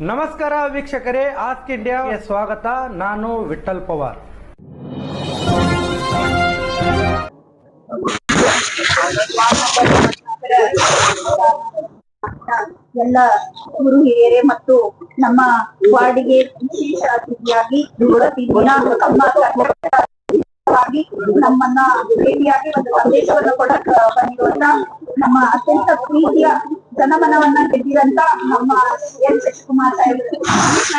ನಮಸ್ಕಾರ ವೀಕ್ಷಕರೇ, ಆಸ್ಕ್ ಇಂಡಿಯಾಗೆ ಸ್ವಾಗತ. ನಾನು ವಿಠಲ್ ಪವಾರ್. ಎಲ್ಲ ಗುರು ಹಿರಿಯರೇ ಮತ್ತು ನಮ್ಮ ವಾರ್ಡಿಗೆ ವಿಶೇಷ ಅತಿಥಿಯಾಗಿ ನಮ್ಮನ್ನ ಭೇಟಿಯಾಗಿ ಒಂದು ಸಂದೇಶವನ್ನು ಕೊಡಕ್ ಬಂದಿರುವಂತ ನಮ್ಮ ಅತ್ಯಂತ ಪ್ರೀತಿಯ ಜನಮನವನ್ನ ಗೆದ್ದಿರಂತ ನಮ್ಮ ಎನ್ ಶಶಿಕುಮಾರ್ ಸಾಹೇಬ್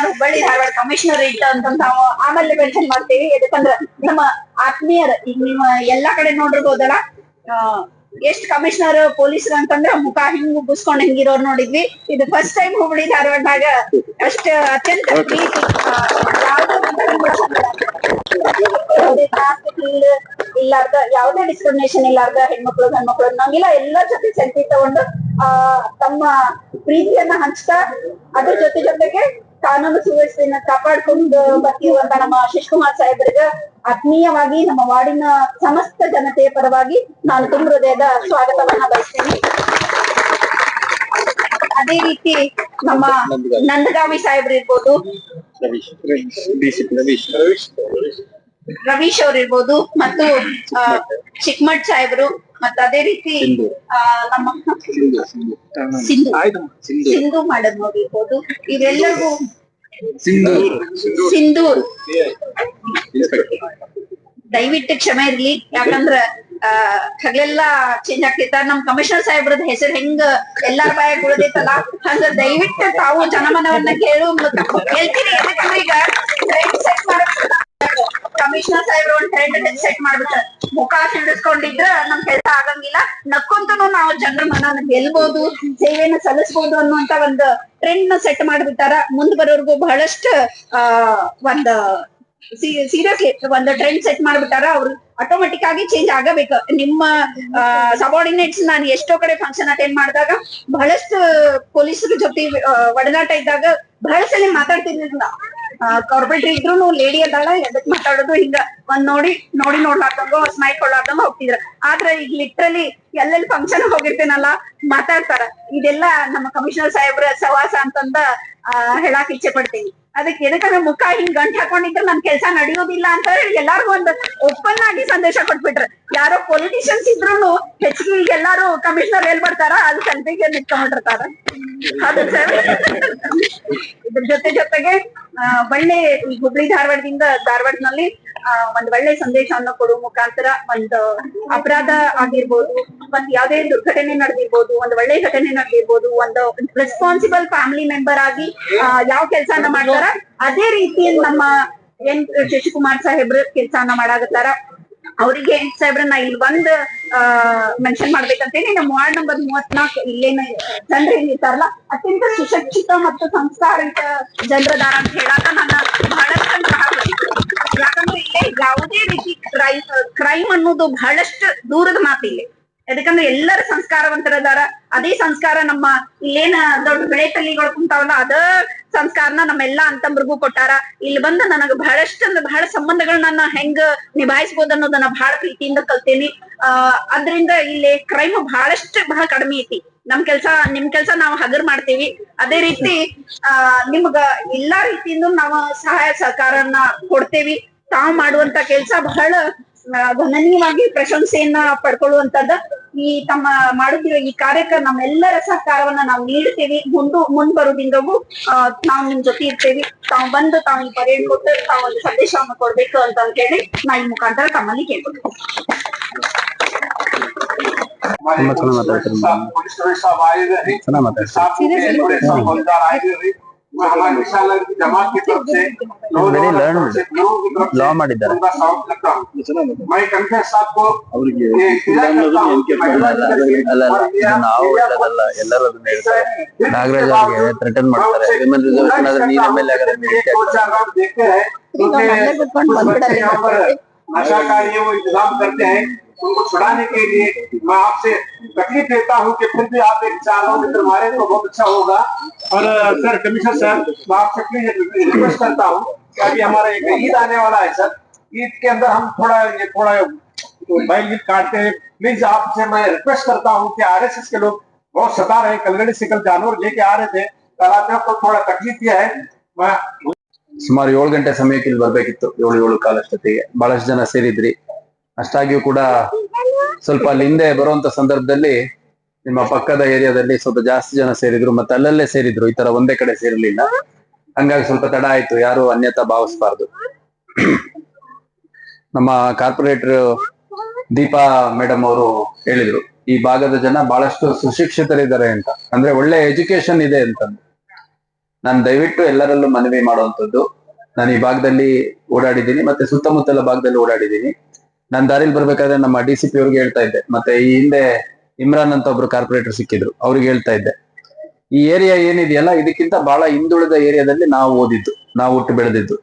ಹುಬ್ಬಳ್ಳಿ ಧಾರವಾಡ ಕಮಿಷನರ್ ಇಟ್ಟ ಅಂತ ನಾವು ಆಮೇಲೆ ಮೆನ್ಷನ್ ಮಾಡ್ತೀವಿ. ಯಾಕಂದ್ರ ನಮ್ಮ ಆತ್ಮೀಯರ ಈಗ ನೀವು ಎಲ್ಲಾ ಕಡೆ ನೋಡಿರ್ಬೋದಲ್ಲ ಎಷ್ಟ್ ಕಮಿಷನರ್ ಪೊಲೀಸರು ಅಂತಂದ್ರ ಮುಖ ಹಿಂಗ್ ಮುಗಿಸ್ಕೊಂಡ್ ಹಿಂಗಿರೋರ್ ನೋಡಿದ್ವಿ. ಇದು ಫಸ್ಟ್ ಟೈಮ್ ಹುಬ್ಳಿ ಧಾರವಾಡದಾಗ ಅಷ್ಟ ಅತ್ಯಂತ ಪ್ರೀತಿ ಇಲ್ಲಾರ್ದ ಯಾವ್ದೇ ಡಿಸ್ಕ್ರಿಮಿನೇಷನ್ ಇಲ್ಲಾರ್ದ ಹೆಣ್ಮಕ್ಳು ಗಂಡ್ಮಕ್ಳು ನಂಗಿಲ್ಲ ಎಲ್ಲರ ಜೊತೆ ಸೆಲ್ಫಿ ತಗೊಂಡು ಆ, ತಮ್ಮ ಪ್ರೀತಿಯನ್ನ ಹಂಚ್ತಾ ಅದ್ರ ಜೊತೆ ಜೊತೆಗೆ ಕಾನೂನು ಸುವ್ಯವಸ್ಥೆಯನ್ನ ಕಾಪಾಡ್ಕೊಂಡು ಬರ್ತಿರುವಂತ ನಮ್ಮ ಶಿವಕುಮಾರ್ ಸಾಹೇಬ್ರಿಗೆ ಆತ್ಮೀಯವಾಗಿ ನಮ್ಮ ವಾರ್ಡಿನ ಸಮಸ್ತ ಜನತೆಯ ಪರವಾಗಿ ನಾನು ತುಂಬ ಹೃದಯದ ಸ್ವಾಗತವನ್ನ ಬಯಸ್ತೇನೆ. ಅದೇ ರೀತಿ ನಮ್ಮ ನಂದಗಾವಿ ಸಾಹೇಬ್ರು ಇರ್ಬೋದು. ರವೀಶ್ ಅವ್ರು ಇರ್ಬೋದು. ಮತ್ತು ಚಿಕ್ಕಮಠ್ ಸಾಹೇಬ್ರು. ಮತ್ತು ಅದೇ ರೀತಿ ನಮ್ಮ ಸಿಂಧು ಸಿಂಧು. ಮಾಡದ್ ನೋಡಿರ್ಬೋದು ಇವೆಲ್ಲವೂ ಸಿಂಧು. ದಯವಿಟ್ಟು ಕ್ಷಮೆ ಇರ್ಲಿ. ಯಾಕಂದ್ರ ಹಗಲೆಲ್ಲ ಚೇಂಜ್ ಆಗ್ತಿತ್ತ. ನಮ್ ಕಮಿಷನರ್ ಸಾಹೇಬ್ರದ್ ಹೆಸರು ಹೆಂಗ ಎಲ್ಲಾರ ಬಾಯಾಗ ಉಳಿದೈತಲ್ಲ? ಹಂಗ ದಯವಿಟ್ಟು ತಾವು ಜನಮನವನ್ನ ಕೇಳು ಹೇಳ್ತೀನಿ ಯಾಕಂದ್ರೆ ಈಗ ಕಮಿಷನರ್ ಸಾಹೇಬ್ರು ಒಂದ್ ಟ್ರೆಂಡ್ ಸೆಟ್ ಮಾಡ್ಬಿಟ್ಟ ಮುಖ ಸಿಡಿಸ್ಕೊಂಡಿದ್ರ ನಮ್ ಕೆಲಸ ಆಗಂಗಿಲ್ಲ. ನಕ್ಕೊಂತನು ನಾವು ಜನರ ಮನ ಗೆಲ್ಬಹುದು ಸೇವೆಯನ್ನ ಸಲ್ಲಿಸಬಹುದು ಅನ್ನುವಂತ ಒಂದು ಟ್ರೆಂಡ್ನ ಸೆಟ್ ಮಾಡ್ಬಿಟ್ಟಾರ. ಮುಂದ್ ಬರೋರ್ಗು ಬಹಳಷ್ಟು, ಆ, ಒಂದ್ ಸೀರಿಯಸ್ಲಿ ಒಂದು ಟ್ರೆಂಡ್ ಸೆಟ್ ಮಾಡ್ಬಿಟ್ಟಾರ ಅವ್ರು. ಆಟೋಮೆಟಿಕ್ ಆಗಿ ಚೇಂಜ್ ಆಗಬೇಕು. ನಿಮ್ಮ ಸಬಾರ್ಡಿನೇಟ್ಸ್ ನಾನು ಎಷ್ಟೋ ಕಡೆ ಫಂಕ್ಷನ್ ಅಟೆಂಡ್ ಮಾಡಿದಾಗ ಬಹಳಷ್ಟು ಪೊಲೀಸರ ಜೊತೆ ಒಡನಾಟ ಇದ್ದಾಗ ಬಹಳ ಸಲ ಮಾತಾಡ್ತಿರ್ಲಿಲ್ಲ. ಕಾರ್ಪೊರೇಟ್ ಇದ್ರು ಲೇಡಿ ಅದಾಳ ಎದಕ್ ಮಾತಾಡೋದು ಹಿಂಗ. ಒಂದ್ ನೋಡಿ ನೋಡಿ ನೋಡ್ಲಾರ್ದಂಗ ಸ್ಮೈಲ್ ಕೊಡ್ಲಾರ್ದಂಗ ಹೋಗ್ತಿದ್ರ. ಆದ್ರೆ ಈಗ ಲಿಟ್ರಲಿ ಎಲ್ಲೆಲ್ಲಿ ಫಂಕ್ಷನ್ ಹೋಗಿರ್ತೇನಲ್ಲ ಮಾತಾಡ್ತಾರ. ಇದೆಲ್ಲ ನಮ್ಮ ಕಮಿಷನರ್ ಸಾಹೇಬ್ರ ಸವಾಸ ಅಂತಂದ ಆ, ಹೇಳಾಕ್ ಇಚ್ಛೆ ಪಡ್ತೀನಿ. ಅದಕ್ಕೆ ಎದಕ್ಕಂದ್ರೆ ಮುಖ ಹಿಂಗ್ ಗಂಟ್ ಹಾಕೊಂಡಿದ್ರೆ ನನ್ ಕೆಲ್ಸ ನಡೆಯೋದಿಲ್ಲ ಅಂತ ಹೇಳಿ ಎಲ್ಲಾರ್ಗು ಒಂದು ಓಪನ್ ಆಗಿ ಸಂದೇಶ ಕೊಟ್ಬಿಟ್ರೆ. ಯಾರೋ ಪೊಲಿಟಿಷಿಯನ್ಸ್ ಇದ್ರು ಹೆಚ್ಚಿಗೆ ಈಗ ಎಲ್ಲಾರು ಕಮಿಷನರ್ ಎಲ್ ಬರ್ತಾರ? ಅಲ್ಲಿ ಸಂತೆಗೆ ನಿಂತ್ಕೊಂಡಿರ್ತಾರ ಅದ್ರ ಜೊತೆ ಜೊತೆಗೆ ಒಳ್ಳೆ ಹುಬ್ಳಿ ಧಾರವಾಡದಿಂದ ಧಾರವಾಡದಲ್ಲಿ ಒಂದ್ ಒಳ್ಳೆ ಸಂದೇಶವನ್ನು ಕೊಡುವ ಮುಖಾಂತರ ಒಂದ್ ಅಪರಾಧ ಆಗಿರ್ಬೋದು ಒಂದ್ ಯಾವ್ದೇ ದುರ್ಘಟನೆ ನಡೆದಿರ್ಬೋದು, ಒಂದ್ ಒಳ್ಳೆ ಘಟನೆ ನಡೆದಿರ್ಬೋದು, ಒಂದು ರೆಸ್ಪಾನ್ಸಿಬಲ್ ಫ್ಯಾಮಿಲಿ ಮೆಂಬರ್ ಆಗಿ ಯಾವ ಕೆಲ್ಸಾನ ಮಾಡ್ತಾರ, ಅದೇ ರೀತಿಯಲ್ಲಿ ನಮ್ಮ ಎನ್, ಶಶಿಕುಮಾರ್ ಸಾಹೇಬ್ರ ಕೆಲ್ಸಾನ ಮಾಡಾಕತ್ತಾರ. ಅವರಿಗೆ ನಾ ಇಲ್ಲಿ ಬಂದ್, ಆ ಮೆನ್ಷನ್ ಮಾಡ್ಬೇಕಂತೇಳಿ, ನಮ್ಮ ವಾರ್ಡ್ ನಂಬರ್ ಮೂವತ್ನಾಲ್ಕು ಇಲ್ಲೇನ ಜನರು ಏನಿರ್ತಾರಲ್ಲ ಅತ್ಯಂತ ಸುಶಿಕ್ಷಿತ ಮತ್ತು ಸಂಸ್ಕಾರಿತ ಜನರದಾರ ಅಂತ ಹೇಳಾಕ ನನ್ನ ಬಹಳಷ್ಟು ಯಾಕಂದ್ರೆ ಇಲ್ಲೇ ಯಾವುದೇ ರೀತಿ ಕ್ರೈಮ್ ಕ್ರೈಮ್ ಅನ್ನೋದು ಬಹಳಷ್ಟು ದೂರದ ಮಾತಿಲ್ಲಿ. ಯಾಕಂದ್ರೆ ಎಲ್ಲರ ಸಂಸ್ಕಾರವಂತರದಾರ ಅದೇ ಸಂಸ್ಕಾರ ನಮ್ಮ ಇಲ್ಲೇನ ದೊಡ್ಡ ಬೆಳೆ ತಲ್ಲಿಗಳು ಕುಂತಾವಲ್ಲ, ಅದ ಸಂಸ್ಕಾರನ ನಮ್ಮೆಲ್ಲಾ ಅಂತಂಬ್ರಿಗೂ ಕೊಟ್ಟಾರ. ಇಲ್ಲಿ ಬಂದ ನನಗ ಬಹಳಷ್ಟು ಬಹಳ ಸಂಬಂಧಗಳನ್ನ ಹೆಂಗ್ ನಿಭಾಯಿಸ್ಬೋದು ಅನ್ನೋದನ್ನ ಬಹಳ ಪ್ರೀತಿಯಿಂದ ಕಲ್ತೇನಿ. ಆ, ಅದ್ರಿಂದ ಇಲ್ಲಿ ಕ್ರೈಮ್ ಬಹಳಷ್ಟು ಬಹಳ ಕಡಿಮೆ ಐತಿ. ನಮ್ ಕೆಲ್ಸ, ನಿಮ್ ಕೆಲ್ಸ ನಾವು ಹಗರ್ ಮಾಡ್ತೀವಿ. ಅದೇ ರೀತಿ, ಆ, ನಿಮ್ಗ ಎಲ್ಲಾ ರೀತಿಯಿಂದ ನಾವು ಸಹಾಯ ಸಹಕಾರನ ಕೊಡ್ತೇವಿ. ತಾವು ಮಾಡುವಂತ ಕೆಲ್ಸ ಬಹಳ ಗಣನೀಯವಾಗಿ ಪ್ರಶಂಸೆಯನ್ನ ಪಡ್ಕೊಳ್ಳುವಂತದ್ದ ಈ ತಮ್ಮ ಮಾಡುತ್ತಿರೋ ಈ ಕಾರ್ಯಕ್ಕೆ ನಮ್ಮೆಲ್ಲರ ಸಹಕಾರವನ್ನ ನಾವು ನೀಡ್ತೇವಿ ಮುಂದು ಮುಂದ್ ಬರೋದಿಂದಗೂ ಆ, ನಾವು ನಿಮ್ ಜೊತೆ ಇರ್ತೇವಿ. ತಾವು ಬಂದು ತಾವು ಈ ಪರೇಡ್ ಕೊಟ್ಟು ತಾವು ಒಂದು ಸಂದೇಶವನ್ನು ಕೊಡ್ಬೇಕು ಅಂತ ಅಂತ ಹೇಳಿ ನಾ ಈ ಮುಖಾಂತರ ತಮ್ಮಲ್ಲಿ ಕೇಳ್ಕೊಳ್ತೀನಿ. ತುಂಬಾ ಚೆನ್ನಾಗ್ ಮಾತಾಡ್ತೀರಿ madam. ಚೆನ್ನಾಗ್ ಮಾತಾಡ್ತೀರಿ. हमारे विशाल जमात की तरफ से Very learned. Law ಮಾಡಿದ್ದಾರೆ. उनका स्वागत करता हूँ मैं कमिश्नर साहब को ಅವ್ರಿಗೆ ये हिदायत करता हूँ कि महिला ಅಲ್ಲ ಅಲ್ಲ ಅಲ್ಲ ಇದು ನಾವು ಹೇಳೋದಲ್ಲ ಎಲ್ಲರೂ ಅದನ್ನ ಹೇಳ್ತಾರೆ ನಾಗರಾಜ್ ಅವ್ರಿಗೆ ಥ್ರೆಟನ್ ಮಾಡ್ತಾರೆ ವಿಮೆನ್ ರಿಸರ್ವೇಶನ್ ಆದ್ರೆ ನೀನ್ ಎಮ್ ಎಲ್ ಎ एक दो चार राउंड देखते हैं क्योंकि कुछ बच्चे यहाँ पर नशा का ये वो इंतजाम करते हैं उनको छुड़ाने के लिए मैं आपसे तकलीफ देता हूँ कि फिर भी आप एक चार राउंड इधर मारे तो बहुत अच्छा होगा और सर कमिश्नर साहब मैं आपसे प्लीज रिक्वेस्ट करता हूँ कि अभी हमारा एक ईद आने वाला है सर ईद के अंदर हम थोड़ा ये थोड़ा बैल गीत काटते हैं प्लीज आपसे मैं रिक्वेस्ट करता हूँ कि आरएसएस के लोग बहुत सता रहे कलगड़ी से कल जानवर लेके आ रहे थे कराते वक्त थोड़ा तकलीफ ये है मैं ಸುಮಾರು ಏಳು ಗಂಟೆ ಸಮಯಕ್ಕೆ ಇಲ್ಲಿ ಬರ್ಬೇಕಿತ್ತು ಏಳು ಏಳು ಕಾಲಷ್ಟೊತ್ತಿಗೆ ಬಹಳಷ್ಟು ಜನ ಸೇರಿದ್ರಿ ಅಷ್ಟಾಗಿಯೂ ಕೂಡ ಸ್ವಲ್ಪ ಅಲ್ಲಿ ಹಿಂದೆ ಬರುವಂತ ಸಂದರ್ಭದಲ್ಲಿ ನಿಮ್ಮ ಪಕ್ಕದ ಏರಿಯಾದಲ್ಲಿ ಸ್ವಲ್ಪ ಜಾಸ್ತಿ ಜನ ಸೇರಿದ್ರು, ಮತ್ತೆ ಅಲ್ಲಲ್ಲೇ ಸೇರಿದ್ರು, ಈ ತರ ಒಂದೇ ಕಡೆ ಸೇರಲಿಲ್ಲ. ಹಂಗಾಗಿ ಸ್ವಲ್ಪ ತಡ ಆಯ್ತು, ಯಾರು ಅನ್ಯತಾ ಭಾವಿಸಬಾರ್ದು. ನಮ್ಮ ಕಾರ್ಪೊರೇಟರ್ ದೀಪಾ ಮೇಡಮ್ ಅವರು ಹೇಳಿದ್ರು, ಈ ಭಾಗದ ಜನ ಬಹಳಷ್ಟು ಸುಶಿಕ್ಷಿತರಿದ್ದಾರೆ ಅಂತ. ಅಂದ್ರೆ ಒಳ್ಳೆ ಎಜುಕೇಶನ್ ಇದೆ ಅಂತ ನಾನು ದಯವಿಟ್ಟು ಎಲ್ಲರಲ್ಲೂ ಮನವಿ ಮಾಡುವಂಥದ್ದು. ನಾನು ಈ ಭಾಗದಲ್ಲಿ ಓಡಾಡಿದ್ದೀನಿ, ಮತ್ತೆ ಸುತ್ತಮುತ್ತಲ ಭಾಗದಲ್ಲಿ ಓಡಾಡಿದ್ದೀನಿ. ನಾನು ದಾರಿಲಿ ಬರ್ಬೇಕಾದ್ರೆ ನಮ್ಮ ಡಿ ಸಿ ಪಿ ಅವ್ರಿಗೆ ಹೇಳ್ತಾ ಇದ್ದೆ, ಮತ್ತೆ ಈ ಹಿಂದೆ ಇಮ್ರಾನ್ ಅಂತ ಒಬ್ರು ಕಾರ್ಪೊರೇಟರ್ ಸಿಕ್ಕಿದ್ರು. ಅವ್ರಿಗೆ ಹೇಳ್ತಾ ಇದ್ದೆ, ಈ ಏರಿಯಾ ಏನಿದೆಯಲ್ಲ, ಇದಕ್ಕಿಂತ ಬಹಳ ಹಿಂದುಳಿದ ಏರಿಯಾದಲ್ಲಿ ನಾವು ಓದಿದ್ದು, ನಾವು ಹುಟ್ಟು ಬೆಳೆದಿದ್ದು.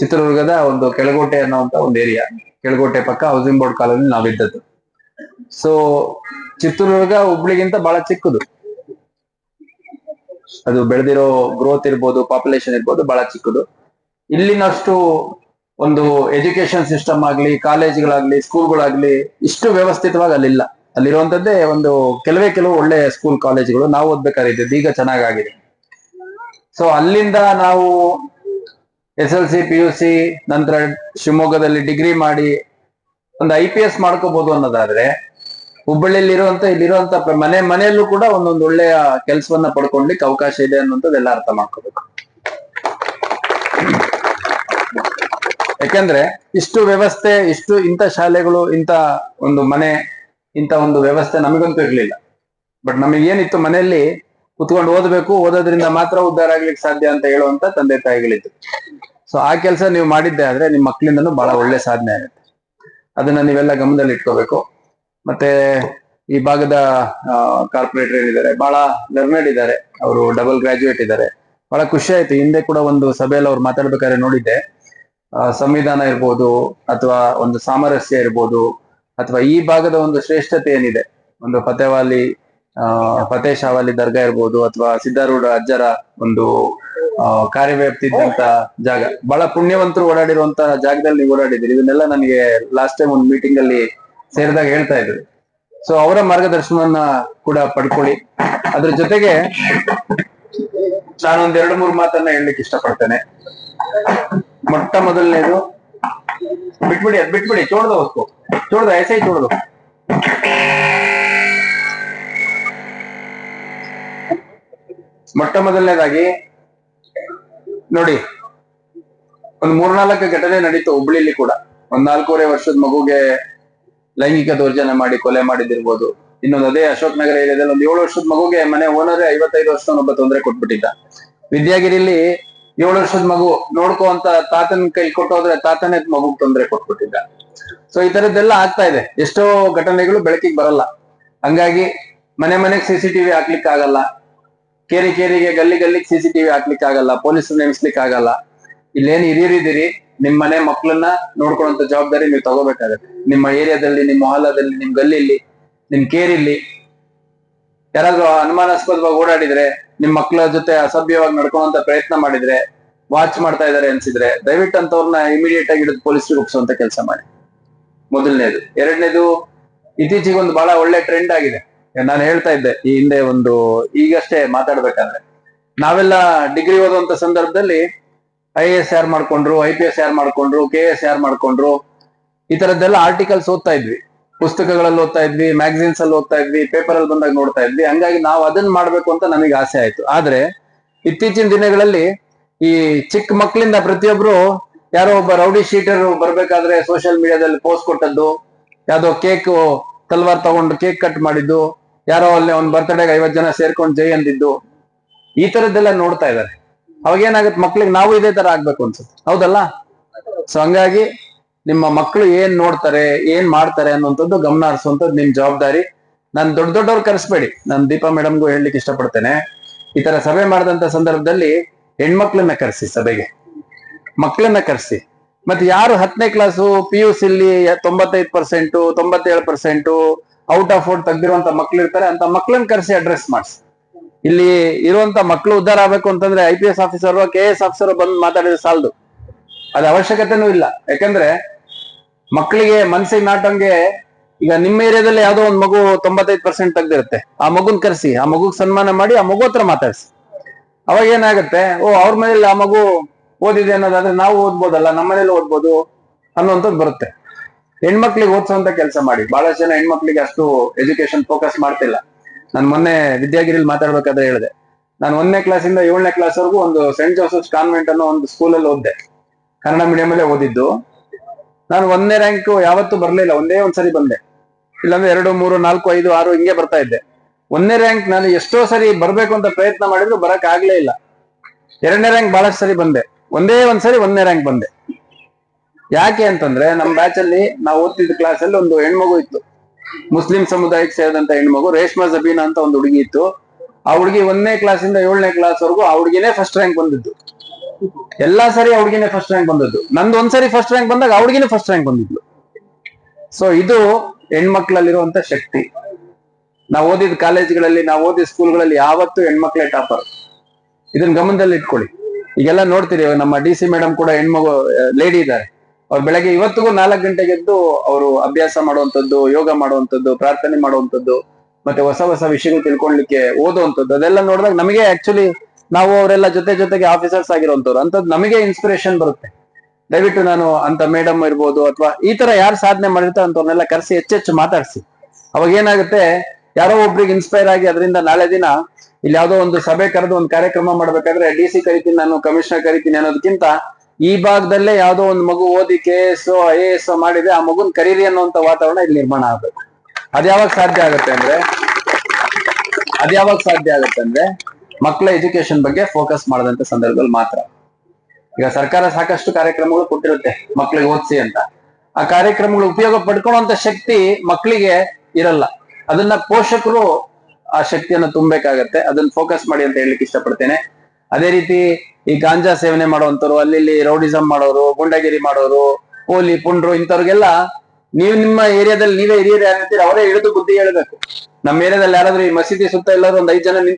ಚಿತ್ರದುರ್ಗದ ಒಂದು ಕೆಳಗೋಟೆ ಅನ್ನುವಂತ ಒಂದು ಏರಿಯಾ ಕೆಳಗೋಟೆ ಪಕ್ಕ ಹೌಸಿಂಗ್ ಬೋರ್ಡ್ ಕಾಲೋನಿ ನಾವಿದ್ದದ್ದು. ಸೊ ಚಿತ್ರದುರ್ಗ ಹುಬ್ಳಿಗಿಂತ ಬಹಳ ಚಿಕ್ಕದು. ಅದು ಬೆಳೆದಿರೋ ಗ್ರೋತ್ ಇರ್ಬೋದು ಪಾಪ್ಯುಲೇಷನ್ ಇರ್ಬೋದು ಬಹಳ ಚಿಕ್ಕದು. ಇಲ್ಲಿನಷ್ಟು ಒಂದು ಎಜುಕೇಶನ್ ಸಿಸ್ಟಮ್ ಆಗ್ಲಿ ಕಾಲೇಜ್ಗಳಾಗ್ಲಿ ಸ್ಕೂಲ್ಗಳಾಗ್ಲಿ ಇಷ್ಟು ವ್ಯವಸ್ಥಿತವಾಗಿ ಅಲ್ಲಿಲ್ಲ. ಅಲ್ಲಿರುವಂತದ್ದೇ ಒಂದು ಕೆಲವೇ ಕೆಲವು ಒಳ್ಳೆ ಸ್ಕೂಲ್ ಕಾಲೇಜ್ಗಳು ನಾವು ಓದ್ಬೇಕಾದ್ರೆ ಇದ್ದಿದ್ದು ಈಗ ಚೆನ್ನಾಗಾಗಿದೆ. ಸೊ ಅಲ್ಲಿಂದ ನಾವು S L C P U C ನಂತರ ಶಿವಮೊಗ್ಗದಲ್ಲಿ ಡಿಗ್ರಿ ಮಾಡಿ ಒಂದು ಐ ಪಿ ಎಸ್ ಮಾಡ್ಕೋಬಹುದು ಅನ್ನೋದಾದ್ರೆ ಹುಬ್ಬಳ್ಳಿಯಲ್ಲಿ ಇರುವಂತ ಇಲ್ಲಿರುವಂತ ಮನೆ, ಮನೆಯಲ್ಲೂ ಕೂಡ ಒಂದೊಂದು ಒಳ್ಳೆಯ ಕೆಲಸವನ್ನ ಪಡ್ಕೊಂಡ್ಲಿಕ್ಕೆ ಅವಕಾಶ ಇದೆ ಅನ್ನೋಂಥದ್ದೆಲ್ಲ ಅರ್ಥ ಮಾಡ್ಕೋಬೇಕು. ಯಾಕಂದ್ರೆ ಇಷ್ಟು ವ್ಯವಸ್ಥೆ, ಇಷ್ಟು ಇಂಥ ಶಾಲೆಗಳು, ಇಂಥ ಒಂದು ಮನೆ ಇಂಥ ಒಂದು ವ್ಯವಸ್ಥೆ ನಮಗಂತೂ ಇರಲಿಲ್ಲ. ಬಟ್ ನಮಗೆ ಏನಿತ್ತು ಮನೆಯಲ್ಲಿ ಕುತ್ಕೊಂಡು ಓದಬೇಕು, ಓದೋದ್ರಿಂದ ಮಾತ್ರ ಉದ್ಧಾರ ಆಗ್ಲಿಕ್ಕೆ ಸಾಧ್ಯ ಅಂತ ಹೇಳುವಂತ ತಂದೆ ತಾಯಿಗಳಿತ್ತು ಸೊ ಆ ಕೆಲಸ ನೀವು ಮಾಡಿದ್ದೆ ಆದ್ರೆ ನಿಮ್ಮ ಮಕ್ಕಳಿಂದನೂ ಬಹಳ ಒಳ್ಳೆ ಸಾಧನೆ ಆಗುತ್ತೆ. ಅದನ್ನ ನೀವೆಲ್ಲ ಗಮನದಲ್ಲಿ ಇಟ್ಕೋಬೇಕು. ಮತ್ತೆ ಈ ಭಾಗದ ಕಾರ್ಪೊರೇಟರ್ ಏನಿದ್ದಾರೆ, ಬಹಳ ಲರ್ನೆಡ್ ಇದ್ದಾರೆ. ಅವರು ಡಬಲ್ ಗ್ರಾಜುಯೇಟ್ ಇದ್ದಾರೆ. ಬಹಳ ಖುಷಿ ಆಯ್ತು. ಹಿಂದೆ ಕೂಡ ಒಂದು ಸಭೆಯಲ್ಲಿ ಅವ್ರು ಮಾತಾಡ್ಬೇಕಾದ್ರೆ ನೋಡಿದ್ದೆ. ಸಂವಿಧಾನ ಇರ್ಬೋದು, ಅಥವಾ ಒಂದು ಸಾಮರಸ್ಯ ಇರ್ಬೋದು ಅಥವಾ ಈ ಭಾಗದ ಒಂದು ಶ್ರೇಷ್ಠತೆ ಏನಿದೆ? ಒಂದು ಫತೇವಾಲಿ ಆ ಫತೇ ಶಾವಾಲಿ ದರ್ಗಾ ಇರ್ಬೋದು ಅಥವಾ ಸಿದ್ಧಾರೂಢ ಅಜ್ಜರ ಒಂದು ಕಾರ್ಯವ್ಯಾಪ್ತಿ ಇದ್ದಂತ ಜಾಗ. ಬಹಳ ಪುಣ್ಯವಂತರು ಓಡಾಡಿರುವಂತಹ ಜಾಗದಲ್ಲಿ ನೀವು ಓಡಾಡಿದ್ದೀರಿ. ಇದನ್ನೆಲ್ಲ ನನಗೆ ಲಾಸ್ಟ್ ಟೈಮ್ ಒಂದು ಮೀಟಿಂಗ್ ಅಲ್ಲಿ ಸೇರಿದಾಗ ಹೇಳ್ತಾ ಇದ್ರು. ಸೊ ಅವರ ಮಾರ್ಗದರ್ಶನವನ್ನ ಕೂಡ ಪಡ್ಕೊಳ್ಳಿ. ಅದ್ರ ಜೊತೆಗೆ ನಾನೊಂದ್ ಎರಡು ಮೂರು ಮಾತನ್ನ ಹೇಳಲಿಕ್ಕೆ ಇಷ್ಟಪಡ್ತೇನೆ. ಮೊಟ್ಟ ಮೊದಲನೇದು ಬಿಟ್ಬಿಡಿ, ಅದ್ ಬಿಟ್ಬಿಡಿ ಚೋಡ್ದ ವಸ್ತು ಚೋಡ್ದ ಐ ಚೋಡ್ದು ಮೊಟ್ಟ ಮೊದಲನೇದಾಗಿ, ನೋಡಿ, ಒಂದ್ ಮೂರ್ನಾಲ್ಕು ಘಟನೆ ನಡೀತು ಹುಬ್ಳಿಲಿ ಕೂಡ. ಒಂದ್ ನಾಲ್ಕೂವರೆ ವರ್ಷದ ಮಗುಗೆ ಲೈಂಗಿಕ ದೌರ್ಜನ್ಯ ಮಾಡಿ ಕೊಲೆ ಮಾಡಿದಿರ್ಬೋದು ಇನ್ನೊಂದು ಅದೇ ಅಶೋಕ್ ನಗರ ಏರಿಯಾದಲ್ಲಿ ಒಂದ್ ಏಳು ವರ್ಷದ ಮಗುಗೆ ಮನೆ ಓನರ್ ಐವತ್ತೈದು ಒಬ್ಬ ತೊಂದರೆ ಕೊಟ್ಬಿಟ್ಟಿದ್ದ. ವಿದ್ಯಾಗಿರಿಲಿ ಏಳು ವರ್ಷದ ಮಗು ನೋಡ್ಕೋ ಅಂತ ತಾತನ ಕೈ ಕೊಟ್ಟೋದ್ರೆ ತಾತನೇ ಮಗುಗ್ ತೊಂದರೆ ಕೊಟ್ಬಿಟ್ಟಿದ್ದ. ಸೊ ಈ ತರದ್ದೆಲ್ಲ ಆಗ್ತಾ ಇದೆ. ಎಷ್ಟೋ ಘಟನೆಗಳು ಬೆಳಕಿಗೆ ಬರಲ್ಲ. ಹಂಗಾಗಿ ಮನೆ ಮನೆಗೆ ಸಿಸಿಟಿವಿ ಹಾಕ್ಲಿಕ್ಕೆ ಆಗಲ್ಲ ಕೇರಿ ಕೇರಿಗೆ ಗಲ್ಲಿ ಗಲ್ಲಿಗೆ ಸಿಸಿಟಿವಿ ಹಾಕ್ಲಿಕ್ಕೆ ಆಗಲ್ಲ ಪೊಲೀಸರು ನೇಮಿಸ್ಲಿಕ್ಕೆ ಆಗಲ್ಲ ಇಲ್ಲೇನು ಹಿರಿಯರಿದ್ದೀರಿ. ನಿಮ್ ಮನೆ ಮಕ್ಕಳನ್ನ ನೋಡ್ಕೊಳಂತ ಜವಾಬ್ದಾರಿ ನೀವು ತಗೋಬೇಕಾಗತ್ತೆ. ನಿಮ್ಮ ಏರಿಯಾದಲ್ಲಿ, ನಿಮ್ಮ ಮೊಹಲ್ಲಾದಲ್ಲಿ, ನಿಮ್ ಗಲ್ಲಿಲಿ ನಿಮ್ ಕೇರಿಲಿ ಯಾರಾದ್ರೂ ಅನುಮಾನಾಸ್ಪದವಾಗಿ ಓಡಾಡಿದ್ರೆ ನಿಮ್ ಮಕ್ಕಳ ಜೊತೆ ಅಸಭ್ಯವಾಗಿ ನಡ್ಕೊಳ್ಳುವಂತ ಪ್ರಯತ್ನ ಮಾಡಿದ್ರೆ ವಾಚ್ ಮಾಡ್ತಾ ಇದಾರೆ ಅನ್ಸಿದ್ರೆ, ದಯವಿಟ್ಟು ಅಂತವ್ರನ್ನ ಇಮಿಡಿಯೇಟ್ ಆಗಿ ಹಿಡಿದು ಪೊಲೀಸ್ರಿಗೆ ಒಪ್ಪಿಸುವಂತ ಕೆಲಸ ಮಾಡಿ. ಮೊದಲನೇದು. ಎರಡನೇದು ಇತ್ತೀಚೆಗೆ ಒಂದು ಬಹಳ ಒಳ್ಳೆ ಟ್ರೆಂಡ್ ಆಗಿದೆ. ನಾನು ಹೇಳ್ತಾ ಇದ್ದೆ, ಈ ಹಿಂದೆ ಒಂದು, ಈಗಷ್ಟೇ ಮಾತಾಡ್ಬೇಕಾದ್ರೆ. ನಾವೆಲ್ಲ ಡಿಗ್ರಿ ಓದುವಂತ ಸಂದರ್ಭದಲ್ಲಿ ಐ ಎಸ್ ಯಾರು ಮಾಡ್ಕೊಂಡ್ರು ಐ ಪಿ ಎಸ್ ಯಾರು ಮಾಡ್ಕೊಂಡ್ರು ಕೆ ಎಸ್ ಯಾರು ಮಾಡ್ಕೊಂಡ್ರು, ಈ ತರದ್ದೆಲ್ಲ ಆರ್ಟಿಕಲ್ಸ್ ಓದ್ತಾ ಇದ್ವಿ. ಪುಸ್ತಕಗಳಲ್ಲಿ ಓದ್ತಾ ಇದ್ವಿ ಮ್ಯಾಗಝಿನ್ಸ್ ಅಲ್ಲಿ ಓದ್ತಾ ಇದ್ವಿ ಪೇಪರ್ ಅಲ್ಲಿ ಬಂದಾಗ ನೋಡ್ತಾ ಇದ್ವಿ. ಹಂಗಾಗಿ ನಾವು ಅದನ್ನ ಮಾಡ್ಬೇಕು ಅಂತ ನಮಗೆ ಆಸೆ ಆಯ್ತು. ಆದ್ರೆ ಇತ್ತೀಚಿನ ದಿನಗಳಲ್ಲಿ ಈ ಚಿಕ್ಕ ಮಕ್ಕಳಿಂದ ಪ್ರತಿಯೊಬ್ರು ಯಾರೋ ಒಬ್ಬ ರೌಡಿ ಶೀಟರ್ ಬರ್ಬೇಕಾದ್ರೆ ಸೋಷಿಯಲ್ ಮೀಡಿಯಾದಲ್ಲಿ ಪೋಸ್ಟ್ ಕೊಟ್ಟದ್ದು, ಯಾವ್ದೋ ಕೇಕ್ ತಲ್ವಾರ್ ತಗೊಂಡು ಕೇಕ್ ಕಟ್ ಮಾಡಿದ್ದು, ಯಾರೋ ಅಲ್ಲಿ ಅವ್ನ ಬರ್ತ್ಡೇಗೆ ಐವತ್ ಜನ ಸೇರ್ಕೊಂಡು ಜೈ ಅಂದಿದ್ದು, ಈ ತರದ್ದೆಲ್ಲ ನೋಡ್ತಾ ಇದ್ದಾರೆ. ಅವಾಗ ಏನಾಗುತ್ತೆ ಮಕ್ಳಿಗೆ ನಾವು ಇದೇ ತರ ಆಗ್ಬೇಕು ಅನ್ಸುತ್ತೆ. ಹೌದಲ್ಲ? ಸೊ ಹಂಗಾಗಿ ನಿಮ್ಮ ಮಕ್ಕಳು ಏನ್ ನೋಡ್ತಾರೆ, ಏನ್ ಮಾಡ್ತಾರೆ ಅನ್ನುವಂಥದ್ದು ಗಮನ ಹರಿಸುವಂಥದ್ದು ನಿಮ್ ಜವಾಬ್ದಾರಿ. ನಾನು ದೊಡ್ಡ ದೊಡ್ಡವ್ರು ಕರೆಸ್ಬೇಡಿ. ನಾನು ದೀಪಾ ಮೇಡಮ್ಗೂ ಹೇಳಲಿಕ್ಕೆ ಇಷ್ಟಪಡ್ತೇನೆ. ಈ ತರ ಸಭೆ ಮಾಡಿದಂತ ಸಂದರ್ಭದಲ್ಲಿ ಹೆಣ್ಮಕ್ಳನ್ನ ಕರೆಸಿ ಸಭೆಗೆ. ಮಕ್ಕಳನ್ನ ಕರೆಸಿ. ಮತ್ತೆ ಯಾರು ಹತ್ತನೇ ಕ್ಲಾಸು ಪಿ ಯು ಸಿಲಿ ತೊಂಬತ್ತೈದು ಪರ್ಸೆಂಟು ತೊಂಬತ್ತೇಳು ಪರ್ಸೆಂಟು ಔಟ್ ಆಫ್ ಔಟ್ ತೆಗ್ದಿರುವಂತ ಮಕ್ಳು ಇರ್ತಾರೆ, ಅಂತ ಮಕ್ಳನ್ನ ಕರೆಸಿ ಅಡ್ರೆಸ್ ಮಾಡಿಸಿ. ಇಲ್ಲಿ ಇರುವಂತ ಮಕ್ಕಳು ಉದ್ಧಾರ ಆಗ್ಬೇಕು ಅಂತಂದ್ರೆ I P S officer K S officer ಬಂದು ಮಾತಾಡಿದ್ರೆ ಸಾಲದು. ಅದ ಅವಶ್ಯಕತೆನೂ ಇಲ್ಲ. ಯಾಕಂದ್ರೆ ಮಕ್ಕಳಿಗೆ ಮನ್ಸಿಗೆ ನಾಟಂಗೆ ಈಗ ನಿಮ್ಮ ಏರಿಯಾದಲ್ಲಿ ಯಾವ್ದೋ ಒಂದ್ ಮಗು ತೊಂಬತ್ತೈದು ಪರ್ಸೆಂಟ್ ತೆಗ್ದಿರುತ್ತೆ. ಆ ಮಗುನ್ ಕರೆಸಿ, ಆ ಮಗುಗ್ ಸನ್ಮಾನ ಮಾಡಿ ಆ ಮಗು ಹತ್ರ ಮಾತಾಡ್ಸಿ. ಅವಾಗ ಏನಾಗುತ್ತೆ? ಓ, ಅವ್ರ ಮನೇಲಿ ಆ ಮಗು ಓದಿದೆ ಅನ್ನೋದಾದ್ರೆ ನಾವು ಓದ್ಬೋದಲ್ಲ ನಮ್ಮ ಮನೇಲಿ ಓದ್ಬೋದು ಅನ್ನುವಂಥದ್ದು ಬರುತ್ತೆ. ಹೆಣ್ಮಕ್ಳಿಗೆ ಓದಿಸುವಂತ ಕೆಲಸ ಮಾಡಿ. ಬಹಳಷ್ಟು ಜನ ಹೆಣ್ಮಕ್ಳಿಗೆ ಅಷ್ಟು ಎಜುಕೇಶನ್ ಫೋಕಸ್ ಮಾಡ್ತಿಲ್ಲ. ನಾನು ಮೊನ್ನೆ ವಿದ್ಯಾಗಿರಿಲಿ ಮಾತಾಡ್ಬೇಕಾದ್ರೆ ಹೇಳಿದೆ. ನಾನು ಒಂದನೇ ಕ್ಲಾಸಿಂದ ಏಳನೇ ಕ್ಲಾಸ್ ವರೆಗೂ ಒಂದು ಸೆಂಟ್ ಜೋಸೆಫ್ಸ್ ಕಾನ್ವೆಂಟ್ ಅನ್ನೋ ಒಂದು ಸ್ಕೂಲಲ್ಲಿ ಓದಿದೆ. ಕನ್ನಡ ಮೀಡಿಯಂ ಅಲ್ಲೇ ಓದಿದ್ದು. ನಾನು ಒಂದನೇ ರ್ಯಾಂಕ್ ಯಾವತ್ತೂ ಬರ್ಲಿಲ್ಲ, ಒಂದೇ ಒಂದ್ಸರಿ ಬಂದೆ. ಇಲ್ಲಾಂದ್ರೆ ಎರಡು, ಮೂರು, ನಾಲ್ಕು, ಐದು, ಆರು ಹಿಂಗೆ ಬರ್ತಾ ಇದ್ದೆ. ಒಂದನೇ ರ್ಯಾಂಕ್ ನಾನು ಎಷ್ಟೋ ಸರಿ ಬರ್ಬೇಕು ಅಂತ ಪ್ರಯತ್ನ ಮಾಡಿದ್ರು ಬರಕ್ ಆಗ್ಲೇ ಇಲ್ಲ. ಎರಡನೇ ರ್ಯಾಂಕ್ ಬಹಳಷ್ಟು ಸರಿ ಬಂದೆ. ಒಂದೇ ಒಂದ್ಸರಿ ಒಂದನೇ ರ್ಯಾಂಕ್ ಬಂದೆ. ಯಾಕೆ ಅಂತಂದ್ರೆ ನಮ್ಮ ಬ್ಯಾಚ್ ಅಲ್ಲಿ ನಾವು ಓದ್ತಿದ್ದ ಕ್ಲಾಸ್ ಅಲ್ಲಿ ಒಂದು ಹೆಣ್ಮಗು ಇತ್ತು. ಮುಸ್ಲಿಂ ಸಮುದಾಯಕ್ಕೆ ಸೇರಿದಂತ ಹೆಣ್ಮಗು, ರೇಷ್ಮಾ ಜಬೀನಾ ಅಂತ ಒಂದು ಹುಡುಗಿ ಇತ್ತು. ಆ ಹುಡುಗಿ ಒಂದನೇ ಕ್ಲಾಸ್ ಇಂದ ಏಳನೇ ಕ್ಲಾಸ್ ವರೆಗೂ ಆ ಹುಡುಗಿನೇ ಫಸ್ಟ್ ರ್ಯಾಂಕ್ ಬಂದಿದ್ದು. ಎಲ್ಲಾ ಸರಿ ಆ ಫಸ್ಟ್ ರ್ಯಾಂಕ್ ಬಂದದ್ದು. ನಂದು ಒಂದ್ಸರಿ ಫಸ್ಟ್ ರ್ಯಾಂಕ್ ಬಂದಾಗ ಆ ಫಸ್ಟ್ ರ್ಯಾಂಕ್ ಬಂದಿದ್ಲು. ಸೊ ಇದು ಹೆಣ್ಮಕ್ಳಲ್ಲಿರುವಂತ ಶಕ್ತಿ. ನಾವು ಓದಿದ ಕಾಲೇಜ್ಗಳಲ್ಲಿ, ನಾವು ಓದಿದ ಸ್ಕೂಲ್ಗಳಲ್ಲಿ ಯಾವತ್ತೂ ಹೆಣ್ಮಕ್ಳೇ ಟಾಪರ್. ಇದನ್ನ ಗಮನದಲ್ಲಿ ಇಟ್ಕೊಳ್ಳಿ. ಈಗೆಲ್ಲ ನೋಡ್ತೀರಿ, ನಮ್ಮ ಡಿ ಸಿ ಮೇಡಮ್ ಕೂಡ ಹೆಣ್ಮಗು ಲೇಡಿ ಇದ್ದಾರೆ ಅವ್ರು ಬೆಳಗ್ಗೆ ಇವತ್ತಿಗೂ ನಾಲ್ಕು ಗಂಟೆಗೆ ಎದ್ದು ಅವರು ಅಭ್ಯಾಸ ಮಾಡುವಂಥದ್ದು, ಯೋಗ ಮಾಡುವಂಥದ್ದು, ಪ್ರಾರ್ಥನೆ ಮಾಡುವಂತದ್ದು ಮತ್ತೆ ಹೊಸ ಹೊಸ ವಿಷಯಗಳು ತಿಳ್ಕೊಳ್ಲಿಕ್ಕೆ ಓದುವಂಥದ್ದು, ಅದೆಲ್ಲ ನೋಡಿದಾಗ ನಮಗೆ ಆಕ್ಚುಲಿ ನಾವು ಅವರೆಲ್ಲ ಜೊತೆ ಜೊತೆಗೆ ಆಫೀಸರ್ಸ್ ಆಗಿರುವಂತವ್ರು ಅಂತ ನಮಗೆ ಇನ್ಸ್ಪಿರೇಷನ್ ಬರುತ್ತೆ. ದಯವಿಟ್ಟು ನಾನು ಅಂತ ಮೇಡಮ್ ಇರ್ಬೋದು ಅಥವಾ ಈ ತರ ಯಾರು ಸಾಧನೆ ಮಾಡಿರ್ತಾರೆ ಅಂತವ್ರನ್ನೆಲ್ಲ ಕರೆಸಿ ಹೆಚ್ಚೆಚ್ಚು ಮಾತಾಡಿಸಿ. ಅವಾಗ ಏನಾಗುತ್ತೆ, ಯಾರೋ ಒಬ್ರಿಗೆ ಇನ್ಸ್ಪೈರ್ ಆಗಿ ಅದರಿಂದ ನಾಳೆ ದಿನ ಇಲ್ಲಿ ಯಾವುದೋ ಒಂದು ಸಭೆ ಕರೆದು ಒಂದು ಕಾರ್ಯಕ್ರಮ ಮಾಡ್ಬೇಕಾದ್ರೆ ಡಿ ಸಿ ಕರಿತೀನಿ ನಾನು ಕಮಿಷನರ್ ಕರಿತೀನಿ ಅನ್ನೋದಕ್ಕಿಂತ ಈ ಭಾಗದಲ್ಲೇ ಯಾವುದೋ ಒಂದು ಮಗು ಓದಿ K S I A S ಮಾಡಿದ್ರೆ ಆ ಮಗುನ್ ಕರೀರಿ ಅನ್ನುವಂತ ವಾತಾವರಣ ಇಲ್ಲಿ ನಿರ್ಮಾಣ ಆಗ್ಬೇಕು ಅದ್ಯಾವಾಗ ಸಾಧ್ಯ ಆಗುತ್ತೆ ಅಂದ್ರೆ, ಅದ್ಯಾವಾಗ ಸಾಧ್ಯ ಆಗುತ್ತೆ ಅಂದ್ರೆ ಮಕ್ಕಳ ಎಜುಕೇಶನ್ ಬಗ್ಗೆ ಫೋಕಸ್ ಮಾಡದಂತ ಸಂದರ್ಭದಲ್ಲಿ ಮಾತ್ರ. ಈಗ ಸರ್ಕಾರ ಸಾಕಷ್ಟು ಕಾರ್ಯಕ್ರಮಗಳು ಕೊಟ್ಟಿರುತ್ತೆ ಮಕ್ಕಳಿಗೆ ಓದಿಸಿ ಅಂತ. ಆ ಕಾರ್ಯಕ್ರಮಗಳು ಉಪಯೋಗ ಪಡ್ಕೊಳ್ಳುವಂತ ಶಕ್ತಿ ಮಕ್ಕಳಿಗೆ ಇರಲ್ಲ. ಅದನ್ನ ಪೋಷಕರು ಆ ಶಕ್ತಿಯನ್ನು ತುಂಬಬೇಕಾಗತ್ತೆ. ಅದನ್ನ ಫೋಕಸ್ ಮಾಡಿ ಅಂತ ಹೇಳಲಿಕ್ಕೆ ಇಷ್ಟಪಡ್ತೇನೆ. ಅದೇ ರೀತಿ ಈ ಗಾಂಜಾ ಸೇವನೆ ಮಾಡುವಂತವ್ರು ಅಲ್ಲಿ ರೌಡಿಸಂ ಮಾಡೋರು, ಗುಂಡಗಿರಿ ಮಾಡೋರು, ಪೋಲಿ, ಪುಂಡ್ರು ಇಂಥವ್ರಿಗೆಲ್ಲ ನೀವು ನಿಮ್ಮ ಏರಿಯಾದಲ್ಲಿ ನೀವೇ ಹಿರಿಯರು ಯಾರು ಅವರೇ ಹಿಡಿದು ಬುದ್ಧಿ ಹೇಳ್ಬೇಕು. ನಮ್ಮ ಏರಿಯಾದಲ್ಲಿ ಯಾರಾದ್ರೂ ಈ ಮಸೀದಿ ಸುತ್ತ ಎಲ್ಲರೂ ಒಂದ್ ಐದ್ ಜನ